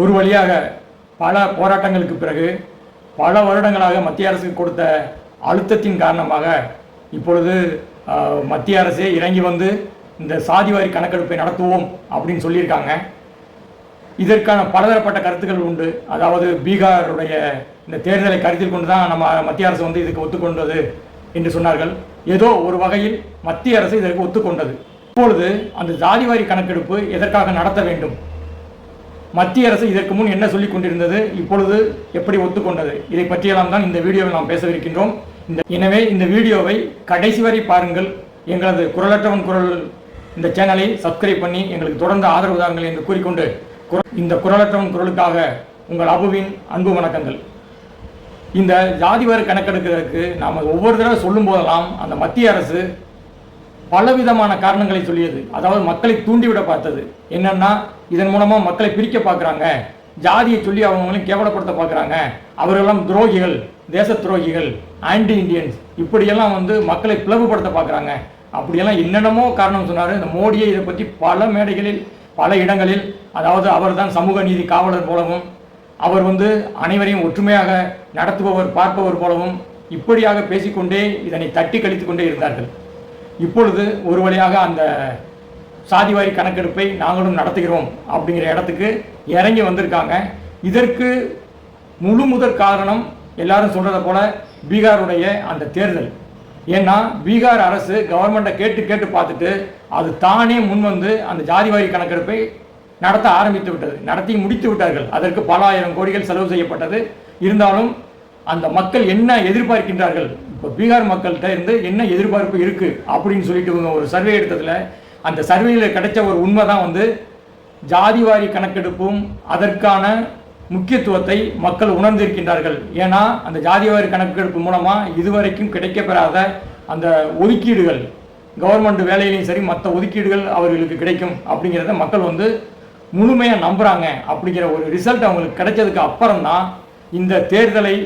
ஒரு வழியாக பல போராட்டங்களுக்கு பிறகு பல வருடங்களாக மத்திய அரசுக்கு கொடுத்த அழுத்தத்தின் காரணமாக இப்பொழுது மத்திய அரசே இறங்கி வந்து இந்த சாதிவாரி கணக்கெடுப்பை நடத்துவோம் அப்படின்னு சொல்லியிருக்காங்க. இதற்கான பலதரப்பட்ட கருத்துக்கள் உண்டு. அதாவது பீகாருடைய இந்த தேர்தலை கருத்தில் கொண்டு தான் நம்ம மத்திய அரசு வந்து இதுக்கு ஒத்துக்கொண்டது என்று சொன்னார்கள். ஏதோ ஒரு வகையில் மத்திய அரசு இதற்கு ஒத்துக்கொண்டது. இப்பொழுது அந்த ஜாதிவாரி கணக்கெடுப்பு எதற்காக நடத்த வேண்டும்? மத்திய அரசு இதற்கு முன் என்ன சொல்லிக் கொண்டிருந்தது இப்பொழுது எப்படி ஒத்துக்கொண்டது? இதை பற்றியெல்லாம் தான் இந்த வீடியோவில் நாம் பேசவிருக்கின்றோம். இந்த எனவே இந்த வீடியோவை கடைசி வரை பாருங்கள். எங்களது குரலற்றவன் குரல் இந்த சேனலை சப்ஸ்கிரைப் பண்ணி எங்களுக்கு தொடர்ந்து ஆதரவு தாருங்கள் என்று கூறிக்கொண்டு குர- இந்த குரலற்றவன் குரலுக்காக உங்கள் அபுவின் அன்பு வணக்கங்கள். இந்த ஜாதிவாரி கணக்கெடுக்கிறதுக்கு நாம் ஒவ்வொரு தடவை சொல்லும் போதெல்லாம் அந்த மத்திய அரசு பலவிதமான காரணங்களை சொல்லியது. அதாவது மக்களை தூண்டிவிட பார்த்தது. என்னன்னா இதன் மூலமா மக்களை பிரிக்க பார்க்குறாங்க. ஜாதியை சொல்லி அவங்களையும் கேவலப்படுத்த பார்க்குறாங்க. அவர்களெல்லாம் துரோகிகள் தேச துரோகிகள் ஆன்டி இந்தியன்ஸ் இப்படியெல்லாம் வந்து மக்களை பிளவுபடுத்த பார்க்குறாங்க. அப்படியெல்லாம் என்னென்னமோ காரணம் சொன்னார். இந்த மோடியை இதை பற்றி பல மேடைகளில் பல இடங்களில் அதாவது அவர்தான் சமூக நீதி காவலர் போலவும் அவர் வந்து அனைவரையும் ஒற்றுமையாக நடத்துபவர் பார்ப்பவர் போலவும் இப்படியாக பேசிக்கொண்டே இதனை தட்டி கழித்து கொண்டே இருந்தார்கள். இப்பொழுது ஒரு வழியாக அந்த சாதிவாரி கணக்கெடுப்பை நாங்களும் நடத்துகிறோம் அப்படிங்கிற இடத்துக்கு இறங்கி வந்திருக்காங்க. இதற்கு முழு முதற் காரணம் எல்லாரும் சொல்கிறத போல பீகாருடைய அந்த தேர்தல். ஏன்னா பீகார் அரசு கவர்மெண்ட்டை கேட்டு கேட்டு பார்த்துட்டு அது தானே முன் வந்து அந்த ஜாதிவாரி கணக்கெடுப்பை நடத்த ஆரம்பித்து விட்டது. நடத்தி முடித்து விட்டார்கள். அதற்கு பல ஆயிரம் கோடிகள் செலவு செய்யப்பட்டது. இருந்தாலும் அந்த மக்கள் என்ன எதிர்பார்க்கின்றார்கள்? இப்போ பீகார் மக்கள்கிட்ட இருந்து என்ன எதிர்பார்ப்பு இருக்குது அப்படின்னு சொல்லிட்டு இவங்க ஒரு சர்வே எடுத்ததில் அந்த சர்வேயில் கிடைச்ச ஒரு உண்மை தான் வந்து ஜாதிவாரி கணக்கெடுப்பும் அதற்கான முக்கியத்துவத்தை மக்கள் உணர்ந்திருக்கின்றார்கள். ஏன்னா அந்த ஜாதிவாரி கணக்கெடுப்பு மூலமாக இதுவரைக்கும் கிடைக்கப்பெறாத அந்த ஒதுக்கீடுகள் கவர்மெண்ட் வேலையிலையும் சரி மற்ற ஒதுக்கீடுகள் அவர்களுக்கு கிடைக்கும் அப்படிங்கிறத மக்கள் வந்து முழுமையாக நம்புகிறாங்க அப்படிங்கிற ஒரு ரிசல்ட் அவங்களுக்கு கிடைச்சதுக்கு அப்புறம் தான் இந்த தேர்தலை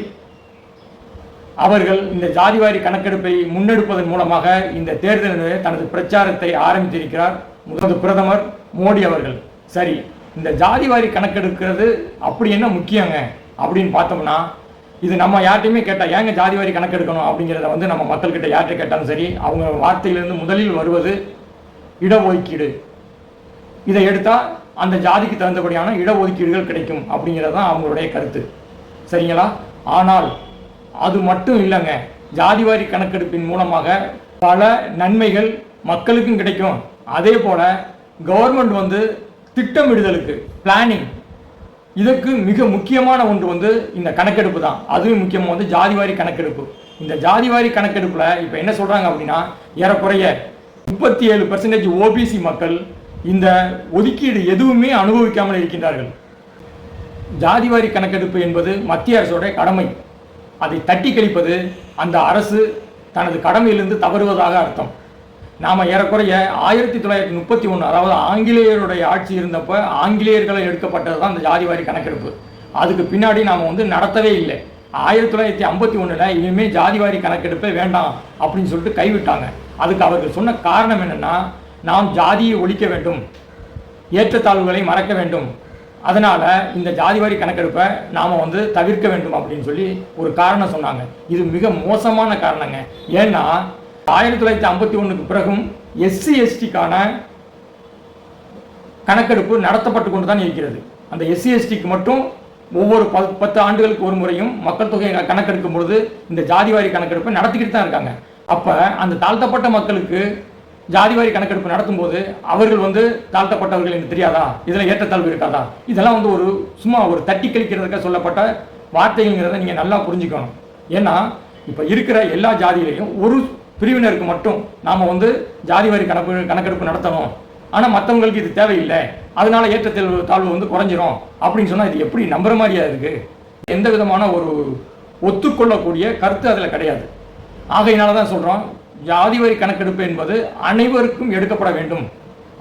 அவர்கள் இந்த ஜாதிவாரி கணக்கெடுப்பை முன்னெடுப்பதன் மூலமாக இந்த தேர்தலில் தனது பிரச்சாரத்தை ஆரம்பித்திருக்கிறார் முதல் பிரதமர் மோடி அவர்கள். சரி இந்த ஜாதிவாரி கணக்கெடுக்கிறது அப்படி என்ன முக்கியங்க அப்படின்னு பார்த்தோம்னா இது நம்ம யார்ட்டையுமே கேட்டால் ஏங்க ஜாதிவாரி கணக்கெடுக்கணும்? அப்படிங்கிறத வந்து நம்ம மக்கள்கிட்ட யார்கிட்ட கேட்டாலும் சரி அவங்க வார்த்தையிலிருந்து முதலில் வருவது இடஒதுக்கீடு. இதை எடுத்தால் அந்த ஜாதிக்கு தகுந்தபடியான இடஒதுக்கீடுகள் கிடைக்கும் அப்படிங்கிறது தான் அவங்களுடைய கருத்து. சரிங்களா? ஆனால் அது மட்டும் இல்லைங்க. ஜாதிவாரி கணக்கெடுப்பின் மூலமாக பல நன்மைகள் மக்களுக்கும் கிடைக்கும். அதே போல கவர்மெண்ட் வந்து திட்டமிடுதலுக்கு பிளானிங் இதுக்கு மிக முக்கியமான ஒன்று வந்து இந்த கணக்கெடுப்பு தான். அதுவும் முக்கியமாக வந்து ஜாதிவாரி கணக்கெடுப்பு. இந்த ஜாதிவாரி கணக்கெடுப்பில் இப்போ என்ன சொல்கிறாங்க அப்படின்னா ஏறக்குறைய முப்பத்தி ஏழு பர்சன்டேஜ் ஓபிசி மக்கள் இந்த ஒதுக்கீடு எதுவுமே அனுபவிக்காமல் இருக்கின்றார்கள். ஜாதிவாரி கணக்கெடுப்பு என்பது மத்திய அரசோட கடமை. அதை தட்டி கழிப்பது அந்த அரசு தனது கடமையிலிருந்து தவறுவதாக அர்த்தம். நாம் ஏறக்குறைய ஆயிரத்தி தொள்ளாயிரத்தி முப்பத்தி ஒன்று அதாவது ஆங்கிலேயருடைய ஆட்சி இருந்தப்போ ஆங்கிலேயர்களை எடுக்கப்பட்டது தான் அந்த ஜாதிவாரி கணக்கெடுப்பு. அதுக்கு பின்னாடி நாம் வந்து நடத்தவே இல்லை. ஆயிரத்தி தொள்ளாயிரத்தி ஐம்பத்தி ஒன்றில் இனிமேல் ஜாதிவாரி கணக்கெடுப்பே வேண்டாம் அப்படின்னு சொல்லிட்டு கைவிட்டாங்க. அதுக்கு அவர்கள் சொன்ன காரணம் என்னென்னா நாம் ஜாதியை ஒழிக்க வேண்டும். ஏற்றத்தாழ்வுகளை மறக்க வேண்டும். அதனால் இந்த ஜாதிவாரி கணக்கெடுப்பை நாம் வந்து தவிர்க்க வேண்டும் அப்படின்னு சொல்லி ஒரு காரணம் சொன்னாங்க. இது மிக மோசமான காரணங்க. ஏன்னா ஆயிரத்தி தொள்ளாயிரத்தி ஐம்பத்தி ஒன்றுக்கு பிறகும் எஸ்சி எஸ்டிக்கான கணக்கெடுப்பு நடத்தப்பட்டு கொண்டு தான் இருக்கிறது. அந்த எஸ்சி எஸ்டிக்கு மட்டும் ஒவ்வொரு பத்து பத்து ஆண்டுகளுக்கு ஒரு முறையும் மக்கள் தொகை கணக்கெடுக்கும் பொழுது இந்த ஜாதிவாரி கணக்கெடுப்பை நடத்திக்கிட்டு தான் இருக்காங்க. அப்போ அந்த தாழ்த்தப்பட்ட மக்களுக்கு ஜாதிவாரி கணக்கெடுப்பு நடத்தும்போது அவர்கள் வந்து தாழ்த்தப்பட்டவர்கள் எனக்கு தெரியாதா? இதில் ஏற்றத்தாழ்வு இருக்காதா? இதெல்லாம் வந்து ஒரு சும்மா ஒரு தட்டி கழிக்கிறதுக்காக சொல்லப்பட்ட வார்த்தைங்கிறத நீங்கள் நல்லா புரிஞ்சுக்கணும். ஏன்னா இப்போ இருக்கிற எல்லா ஜாதியிலையும் ஒரு பிரிவினருக்கு மட்டும் நாம் வந்து ஜாதிவாரி கணக்கு கணக்கெடுப்பு நடத்தணும். ஆனால் மற்றவங்களுக்கு இது தேவையில்லை. அதனால ஏற்றத்தாழ்வு தாழ்வு வந்து குறைஞ்சிரும். அப்படின்னு சொன்னால் இது எப்படி நம்புற மாதிரியா இருக்குது எந்த விதமான ஒரு ஒத்துக்கொள்ளக்கூடிய கருத்து அதில் கிடையாது. ஆகையினால தான் சொல்கிறோம் ஜாதி வரி கணக்கெடுப்பு என்பது அனைவருக்கும் எடுக்கப்பட வேண்டும்.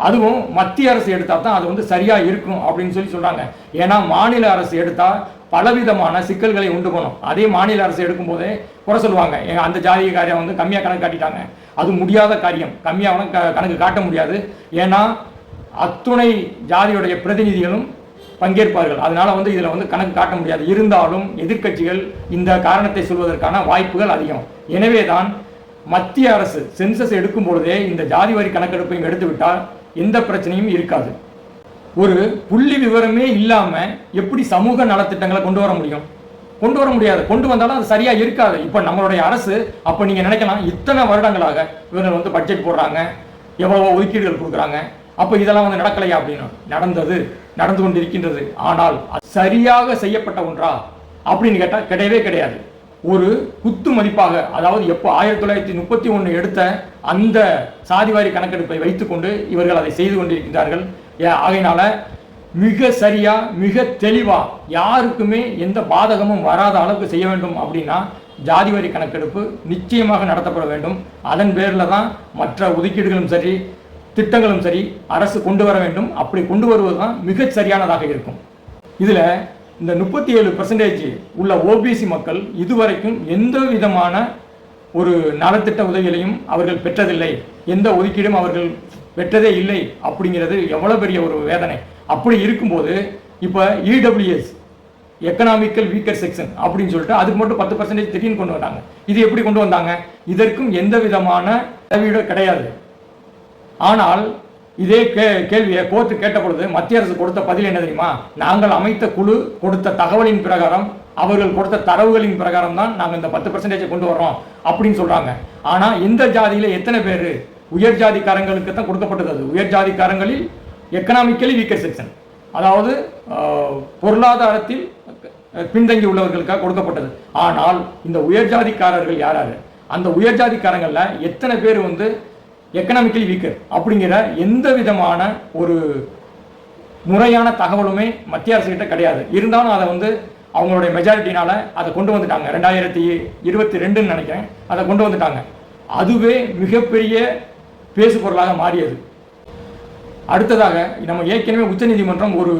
அதுவும் மத்திய அரசு எடுத்தால் தான் அது வந்து சரியாக இருக்கும் அப்படின்னு சொல்லி சொல்கிறாங்க ஏன்னா மாநில அரசு எடுத்தால் பலவிதமான சிக்கல்களை உண்டு பண்ணும். அதே மாநில அரசு எடுக்கும்போதே குறை சொல்லுவாங்க. அந்த ஜாதி காரியம் வந்து கம்மியாக கணக்கு காட்டிட்டாங்க. அது முடியாத காரியம். கம்மியாக க கணக்கு காட்ட முடியாது. ஏன்னா அத்துணை ஜாதியுடைய பிரதிநிதிகளும் பங்கேற்பார்கள். அதனால வந்து இதில் வந்து கணக்கு காட்ட முடியாது. இருந்தாலும் எதிர்க்கட்சிகள் இந்த காரணத்தை சொல்வதற்கான வாய்ப்புகள் அதிகம். எனவே தான் மத்திய அரசு சென்சஸ் எடுக்கும் பொழுதே இந்த ஜாதி வரி கணக்கெடுப்பையும் எடுத்துவிட்டால் எந்த பிரச்சனையும் இருக்காது. ஒரு புள்ளி விவரமே இல்லாமல் எப்படி சமூக நலத்திட்டங்களை கொண்டு வர முடியும்? கொண்டு வர முடியாது. கொண்டு வந்தாலும் அது சரியாக இருக்காது. இப்போ நம்மளுடைய அரசு அப்போ நீங்கள் நினைக்கலாம் இத்தனை வருடங்களாக இவங்க வந்து பட்ஜெட் போடுறாங்க எவ்வளவோ ஒதுக்கீடுகள் கொடுக்குறாங்க. அப்போ இதெல்லாம் வந்து நடக்கலையா அப்படின்னு? நடந்தது நடந்து கொண்டிருக்கின்றது. ஆனால் சரியாக செய்யப்பட்ட ஒன்றா அப்படின்னு கேட்டால் கிடையவே கிடையாது. ஒரு குத்து மதிப்பாக அதாவது எப்போ ஆயிரத்தி தொள்ளாயிரத்தி முப்பத்தி ஒன்று எடுத்த அந்த சாதிவாரி கணக்கெடுப்பை வைத்துக்கொண்டு இவர்கள் அதை செய்து கொண்டிருக்கிறார்கள் ஏ- ஆகையினால மிக சரியா மிக தெளிவா யாருக்குமே எந்த பாதகமும் வராத அளவுக்கு செய்ய வேண்டும் அப்படின்னா ஜாதி வரி கணக்கெடுப்பு நிச்சயமாக நடத்தப்பட வேண்டும். அதன் பேரில் தான் மற்ற ஒதுக்கீடுகளும் சரி திட்டங்களும் சரி அரசு கொண்டு வர வேண்டும். அப்படி கொண்டு வருவது தான் மிகச் சரியானதாக இருக்கும். இதில் இந்த முப்பத்தி ஏழு பர்சன்டேஜ் உள்ள ஓபிசி மக்கள் இதுவரைக்கும் எந்த விதமான ஒரு நலத்திட்ட உதவிகளையும் அவர்கள் பெற்றதில்லை. எந்த ஒதுக்கீடும் அவர்கள் பெற்றதே இல்லை அப்படிங்கிறது எவ்வளோ பெரிய ஒரு வேதனை. அப்படி இருக்கும்போது இப்போ இடபிள்யூஎஸ் எக்கனாமிக்கல் வீக்கர் செக்ஷன் அப்படின்னு சொல்லிட்டு அதுக்கு மட்டும் பத்து பர்சன்டேஜ் திடீர்னு கொண்டு வந்தாங்க. இது எப்படி கொண்டு வந்தாங்க? இதற்கும் எந்த விதமான அளவீடும் கிடையாது. ஆனால் இதே கே கேள்வியை கோர்ட்டு கேட்ட பொழுது மத்திய அரசு கொடுத்த பதில் என்ன தெரியுமா? நாங்கள் அமைத்த குழு கொடுத்த தகவலின் பிரகாரம் அவர்கள் கொடுத்த தரவுகளின் பிரகாரம் தான் நாங்கள் இந்த பத்து பர்சன்டேஜை கொண்டு வர்றோம் அப்படின்னு சொல்கிறாங்க ஆனால் இந்த ஜாதியில் எத்தனை பேர்? உயர் ஜாதிக்காரங்களுக்கு தான் கொடுக்கப்பட்டது அது. உயர் ஜாதிக்காரங்களில் எக்கனாமிக்கலி வீக்கர் செக்ஷன் அதாவது பொருளாதாரத்தில் பின்தங்கி உள்ளவர்களுக்காக கொடுக்கப்பட்டது. ஆனால் இந்த உயர் ஜாதிக்காரர்கள் யார்? அந்த உயர் ஜாதிக்காரங்களில் எத்தனை பேர் வந்து எக்கனாமிக்கலி வீக்கர் அப்படிங்கிற எந்த விதமான ஒரு முறையான தகவலுமே மத்திய அரசுக்கிட்ட கிடையாது. இருந்தாலும் அதை வந்து அவங்களுடைய மெஜாரிட்டினால் அதை கொண்டு வந்துட்டாங்க. ரெண்டாயிரத்தி இருபத்தி ரெண்டுன்னு நினைக்கிறேன். அதை கொண்டு வந்துட்டாங்க. அதுவே மிகப்பெரிய பேசு பொருளாக மாறியது. அடுத்ததாக நம்ம ஏற்கனவே உச்சநீதிமன்றம் ஒரு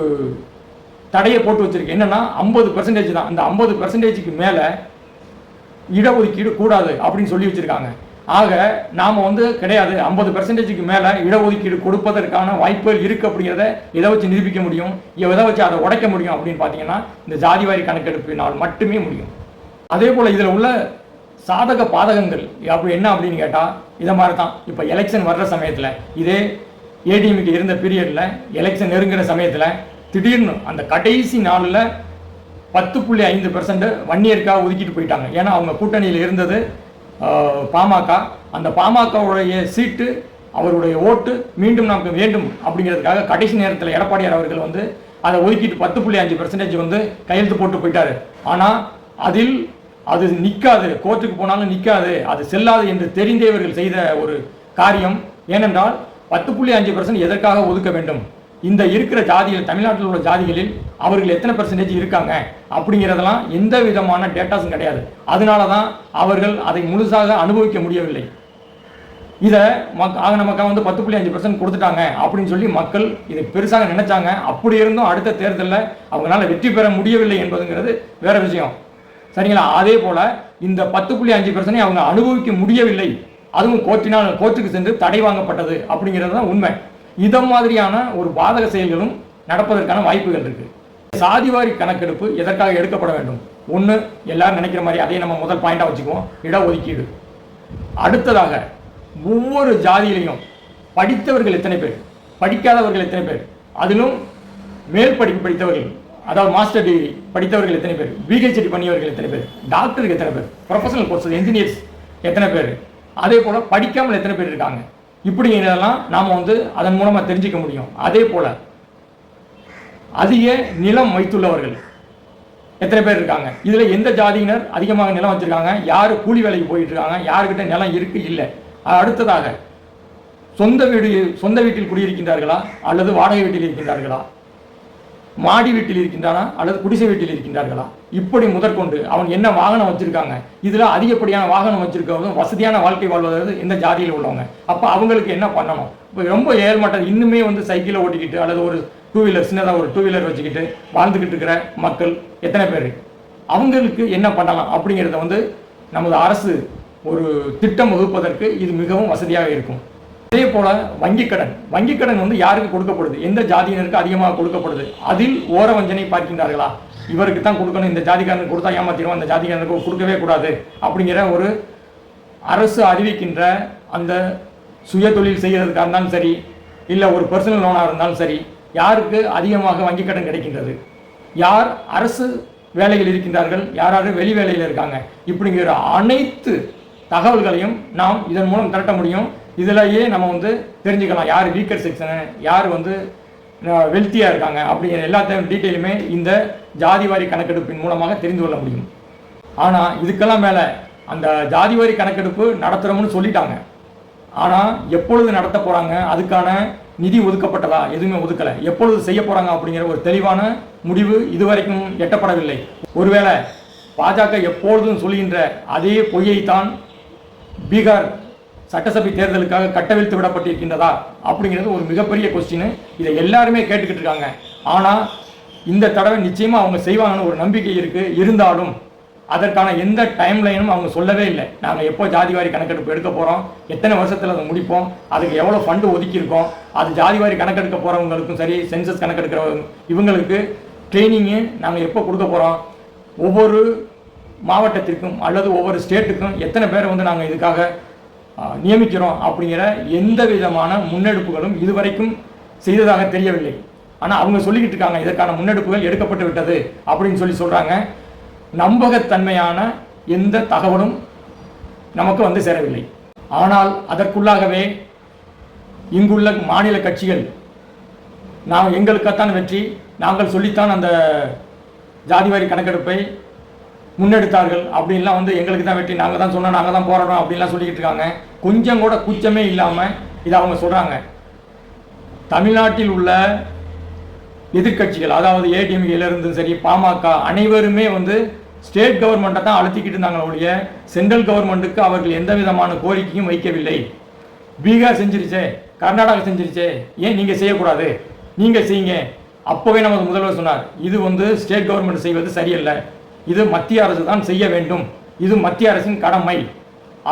தடையை போட்டு வச்சிருக்கு. என்னென்னா ஐம்பது பர்சன்டேஜ் தான். அந்த ஐம்பது பர்சன்டேஜுக்கு மேலே இடஒதுக்கீடு கூடாது அப்படின்னு சொல்லி வச்சிருக்காங்க. ஆக நாம் வந்து கிடையாது ஐம்பது பெர்சன்டேஜுக்கு மேலே இடஒதுக்கீடு கொடுப்பதற்கான வாய்ப்புகள் இருக்குது அப்படிங்கிறத எதை வச்சு நிரூபிக்க முடியும்? எதை வச்சு அதை உடைக்க முடியும் அப்படின்னு பார்த்தீங்கன்னா இந்த ஜாதிவாரி கணக்கெடுப்பினால் மட்டுமே முடியும். அதே போல் இதில் உள்ள சாதக பாதகங்கள் அப்படி என்ன அப்படின்னு கேட்டால் இதை மாதிரி தான் இப்போ எலெக்ஷன் வர்ற சமயத்தில் இதே ஏடிஎம்க்கு இருந்த பீரியடில் எலெக்ஷன் நெருங்கிற சமயத்தில் திடீர்னு அந்த கடைசி நாளில் பத்து புள்ளி ஐந்து பெர்சன்ட் வன்னியருக்காக ஒதுக்கிட்டு போயிட்டாங்க. ஏன்னா அவங்க கூட்டணியில் இருந்தது பாமக அந்த பாமகவுடைய சீட்டு அவருடைய ஓட்டு மீண்டும் நமக்கு வேண்டும் அப்படிங்கிறதுக்காக கடைசி நேரத்தில் எடப்பாடியார் அவர்கள் வந்து அதை ஒதுக்கிட்டு பத்து புள்ளி அஞ்சு பெர்சன்டேஜ் வந்து கையெழுத்து போட்டு போயிட்டாரு. ஆனால் அதில் அது நிற்காது கோர்ட்டுக்கு போனாலும் நிற்காது அது செல்லாது என்று தெரிந்தே இவர்கள் செய்த ஒரு காரியம். ஏனென்றால் பத்து புள்ளி அஞ்சு பெர்சன்ட் எதற்காக ஒதுக்க வேண்டும்? இந்த இருக்கிற ஜாதிகள் தமிழ்நாட்டில் உள்ள ஜாதிகளில் அவர்கள் எத்தனை பெர்சன்டேஜ் இருக்காங்க அப்படிங்கிறதெல்லாம் எந்த விதமான டேட்டாஸும் கிடையாது. அதனால தான் அவர்கள் அதை முழுசாக அனுபவிக்க முடியவில்லை. இதை மக் ஆக நமக்காக வந்து பத்து புள்ளி அஞ்சு பர்சன்ட் கொடுத்துட்டாங்க அப்படின்னு சொல்லி மக்கள் இதை பெருசாக நினைச்சாங்க. அப்படி இருந்தும் அடுத்த தேர்தலில் அவங்களால வெற்றி பெற முடியவில்லை என்பதுங்கிறது வேற விஷயம். சரிங்களா? அதே போல இந்த பத்து புள்ளி அஞ்சு பர்சன்ட் அவங்க அனுபவிக்க முடியவில்லை. அதுவும் கோர்ட்டினால் கோர்ட்டுக்கு சென்று தடை வாங்கப்பட்டது அப்படிங்கிறது தான் உண்மை. இதை மாதிரியான ஒரு பாதக செயல்களும் நடப்பதற்கான வாய்ப்புகள் இருக்கு. சாதிவாரி கணக்கெடுப்பு எதற்காக எடுக்கப்பட வேண்டும்? ஒன்று எல்லாரும் நினைக்கிற மாதிரி அதையும் நம்ம முதல் பாயிண்டாக வச்சுக்குவோம். இடஒதுக்கீடு. அடுத்ததாக ஒவ்வொரு ஜாதியிலையும் படித்தவர்கள் எத்தனை பேர்? படிக்காதவர்கள் எத்தனை பேர்? அதிலும் மேல் படிப்பு படித்தவர்கள் அதாவது மாஸ்டர் டிகிரி படித்தவர்கள் எத்தனை பேர்? பிஹெச்டி பண்ணியவர்கள் எத்தனை பேர்? டாக்டருக்கு எத்தனை பேர்? ப்ரொஃபஷனல் கோர்ஸ் என்ஜினியர்ஸ் எத்தனை பேர்? அதே போல் படிக்காமல் எத்தனை பேர் இருக்காங்க? இப்படிங்கிறதெல்லாம் நாம் வந்து அதன் மூலமாக தெரிஞ்சுக்க முடியும். அதே போல் அதிக நிலம் வைத்துள்ளவர்கள். எத்தனை பேர் இருக்காங்க? இதில் எந்த ஜாதியினர் அதிகமாக நிலம் வச்சுருக்காங்க? யார் கூலி வேலைக்கு போயிட்டு இருக்காங்க யாருக்கிட்ட நிலம் இருக்குது இல்லை. அடுத்ததாக சொந்த வீடு சொந்த வீட்டில் குடியிருக்கின்றார்களா? அல்லது வாடகை வீட்டில் இருக்கின்றார்களா? மாடி வீட்டில் இருக்கின்றானா அல்லது குடிசை வீட்டில் இருக்கின்றார்களா? இப்படி முதற்கொண்டு அவன் என்ன வாகனம் வச்சிருக்காங்க? இதுல அதிகப்படியான வாகனம் வச்சிருக்கவங்க வசதியான வாழ்க்கை வாழ்வதற்கு எந்த ஜாதியில் உள்ளவங்க? அப்ப அவங்களுக்கு என்ன பண்ணணும்? இப்போ ரொம்ப ஏழ்மட்டம் இன்னுமே வந்து சைக்கிளை ஓட்டிக்கிட்டு அல்லது ஒரு டூ வீலர் சின்னதாக ஒரு டூ வீலர் வச்சுக்கிட்டு வாழ்ந்துக்கிட்டு இருக்கிற மக்கள் எத்தனை பேர்? அவங்களுக்கு என்ன பண்ணலாம் அப்படிங்கிறத வந்து நமது அரசு ஒரு திட்டம் வகுப்பதற்கு இது மிகவும் வசதியாக இருக்கும். அதே போல வங்கிக் கடன். வங்கிக் கடன் வந்து யாருக்கு கொடுக்கப்படுது? எந்த ஜாதியினருக்கு அதிகமாக கொடுக்கப்படுது? அதில் ஓர வஞ்சனை பார்க்கின்றார்களா? இவருக்கு தான் கொடுக்கணும். இந்த ஜாதிக்காரனுக்கு கொடுத்தா ஏமாத்திடுவோம் அந்த ஜாதிக்காரனுக்கு கொடுக்கவே கூடாது அப்படிங்கிற ஒரு அரசு அறிவிக்கின்ற அந்த சுய தொழில் செய்கிறதுக்காக இருந்தாலும் சரி இல்லை ஒரு பர்சனல் லோனாக இருந்தாலும் சரி யாருக்கு அதிகமாக வங்கிக் கடன் கிடைக்கின்றது? யார் அரசு வேலையில் இருக்கின்றார்கள்? யார் யார் வெளி வேலையில் இருக்காங்க? இப்படிங்கிற அனைத்து தகவல்களையும் நாம் இதன் மூலம் திரட்ட முடியும். இதிலேயே நம்ம வந்து தெரிஞ்சுக்கலாம் யார் வீக்கர் செக்ஷனு யார் வந்து வெல்த்தியாக இருக்காங்க அப்படிங்கிற எல்லாத்தையும் டீட்டெயிலுமே இந்த ஜாதிவாரி கணக்கெடுப்பின் மூலமாக தெரிந்து கொள்ள முடியும். ஆனால் இதுக்கெல்லாம் மேலே அந்த ஜாதிவாரி கணக்கெடுப்பு நடத்துகிறோம்னு சொல்லிட்டாங்க. ஆனால் எப்பொழுது நடத்த போகிறாங்க அதுக்கான நிதி ஒதுக்கப்பட்டதா? எதுவுமே ஒதுக்கலை. எப்பொழுது செய்ய போகிறாங்க அப்படிங்கிற ஒரு தெளிவான முடிவு இதுவரைக்கும் எட்டப்படவில்லை. ஒருவேளை பாஜக எப்பொழுதும் சொல்கின்ற அதே பொய்யைத்தான் பீகார் சட்டசபை தேர்தலுக்காக கட்டவிழ்த்து விடப்பட்டிருக்கின்றதா அப்படிங்கிறது ஒரு மிகப்பெரிய கொஸ்டின் இதை எல்லாருமே கேட்டுக்கிட்டு இருக்காங்க. ஆனால் இந்த தடவை நிச்சயமாக அவங்க செய்வாங்கன்னு ஒரு நம்பிக்கை இருக்குது இருந்தாலும் அதற்கான எந்த டைம் லைனும் அவங்க சொல்லவே இல்லை. நாங்கள் எப்போ ஜாதிவாரி கணக்கெடுப்பு எடுக்க போகிறோம் எத்தனை வருஷத்தில் அதை முடிப்போம்? அதுக்கு எவ்வளோ ஃபண்டு ஒதுக்கியிருக்கோம்? அது ஜாதிவாரி கணக்கெடுக்க போகிறவங்களுக்கும் சரி சென்சஸ் கணக்கெடுக்கிற இவங்களுக்கு ட்ரைனிங்கு நாங்கள் எப்போ கொடுக்க போகிறோம் ஒவ்வொரு மாவட்டத்திற்கும் அல்லது ஒவ்வொரு ஸ்டேட்டுக்கும் எத்தனை பேரை வந்து நாங்கள் இதுக்காக நியமிக்கிறோம் அப்படிங்கிற எந்த விதமான முன்னெடுப்புகளும் இதுவரைக்கும் செய்ததாக தெரியவில்லை. ஆனால் அவங்க சொல்லிக்கிட்டு இருக்காங்க இதற்கான முன்னெடுப்புகள் எடுக்கப்பட்டு விட்டது அப்படின்னு சொல்லி சொல்கிறாங்க நம்பகத்தன்மையான எந்த தகவலும் நமக்கு வந்து சேரவில்லை. ஆனால் அதற்குள்ளாகவே இங்குள்ள மாநில கட்சிகள் நாம் எங்களுக்குத்தான் வெற்றி நாங்கள் சொல்லித்தான் அந்த ஜாதிவாரி கணக்கெடுப்பை முன்னெடுத்தார்கள் அப்படின்லாம் வந்து எங்களுக்கு தான் வெற்றி நாங்கள் தான் சொன்னோம் நாங்கள் தான் போராடுறோம் அப்படின்லாம் சொல்லிக்கிட்டு இருக்காங்க. கொஞ்சம் கூட குச்சமே இல்லாமல் இதை அவங்க சொல்கிறாங்க தமிழ்நாட்டில் உள்ள எதிர்க்கட்சிகள் அதாவது ஏடிஎம்கேலேருந்து சரி பாமக அனைவருமே வந்து ஸ்டேட் கவர்மெண்ட்டை தான் அழுத்திக்கிட்டு இருந்தாங்க ஒழிய சென்ட்ரல் கவர்மெண்ட்டுக்கு அவர்கள் எந்த விதமான கோரிக்கையும் வைக்கவில்லை. பீகார் செஞ்சிருச்சே கர்நாடகா செஞ்சிருச்சே ஏன் நீங்கள் செய்யக்கூடாது? நீங்கள் செய்யுங்க. அப்போவே நமது முதல்வர் சொன்னார் இது வந்து ஸ்டேட் கவர்மெண்ட் செய்வது சரியல்ல. இது மத்திய அரசு தான் செய்ய வேண்டும். இது மத்திய அரசின் கடமை.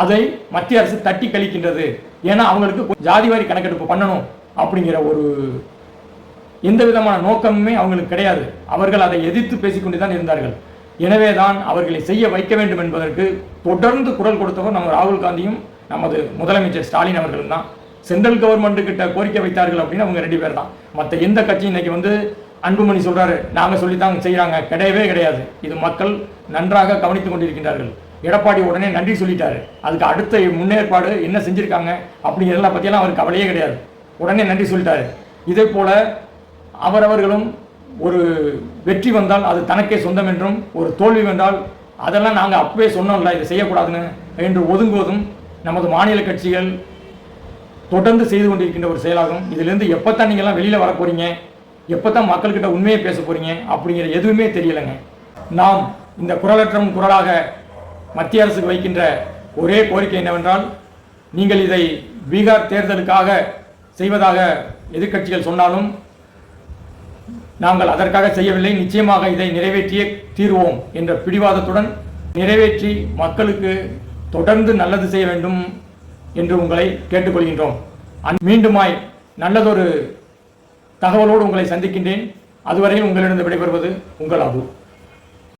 அதை மத்திய அரசு தட்டி கழிக்கின்றது. ஏன்னா அவங்களுக்கு ஜாதிவாரி கணக்கெடுப்பு பண்ணணும் அப்படிங்கிற ஒரு எந்த விதமான நோக்கமுமே அவங்களுக்கு கிடையாது. அவர்கள் அதை எதிர்த்து பேசிக்கொண்டு தான் இருந்தார்கள். எனவே தான் அவர்களை செய்ய வைக்க வேண்டும் என்பதற்கு தொடர்ந்து குரல் கொடுத்தவர் நம்ம ராகுல் காந்தியும் நமது முதலமைச்சர் ஸ்டாலின் அவர்களும் தான். சென்ட்ரல் கவர்மெண்ட்டு கிட்ட கோரிக்கை வைத்தார்கள் அப்படின்னு அவங்க ரெண்டு பேர் தான். மற்ற எந்த கட்சியும் இன்னைக்கு வந்து அன்புமணி சொல்றாரு நாங்க சொல்லித்தான் செய்கிறாங்க கிடையவே கிடையாது. இது மக்கள் நன்றாக கவனித்துக் கொண்டிருக்கின்றார்கள். எடப்பாடி உடனே நன்றி சொல்லிட்டாரு. அதுக்கு அடுத்த முன்னேற்பாடு என்ன செஞ்சிருக்காங்க அப்படிங்கிறதெல்லாம் பற்றியெல்லாம் அவருக்கு கவலையே கிடையாது. உடனே நன்றி சொல்லிட்டாரு. இதே போல அவரவர்களும் ஒரு வெற்றி வந்தால் அது தனக்கே சொந்தம் என்றும் ஒரு தோல்வி வந்தால் அதெல்லாம் நாங்கள் அப்பவே சொன்னோம்ல இதை செய்யக்கூடாதுன்னு என்று ஒதுங்குவதும் நமது மாநில கட்சிகள் தொடர்ந்து செய்து கொண்டிருக்கின்ற ஒரு செயலாகும். இதிலிருந்து எப்போ தான் நீங்கள்லாம் வெளியில் வர போறீங்க? எப்போ தான் மக்கள்கிட்ட உண்மையை பேச போறீங்க அப்படிங்கிற எதுவுமே தெரியலைங்க. நாம் இந்த குரலற்றம் குரலாக மத்திய அரசுக்கு வைக்கின்ற ஒரே கோரிக்கை என்னவென்றால் நீங்கள் இதை பீகார் தேர்தலுக்காக செய்வதாக எதிர்க்கட்சிகள் சொன்னாலும் நாங்கள் அதற்காக செய்யவில்லை. நிச்சயமாக இதை நிறைவேற்றியே தீர்வோம் என்ற பிடிவாதத்துடன் நிறைவேற்றி மக்களுக்கு தொடர்ந்து நல்லது செய்ய வேண்டும் என்று உங்களை கேட்டுக்கொள்கின்றோம். அன்- மீண்டுமாய் நல்லதொரு தகவலோடு உங்களை சந்திக்கின்றேன். அதுவரையில் உங்களிடம் விடைபெறுவது உங்கள் அபு.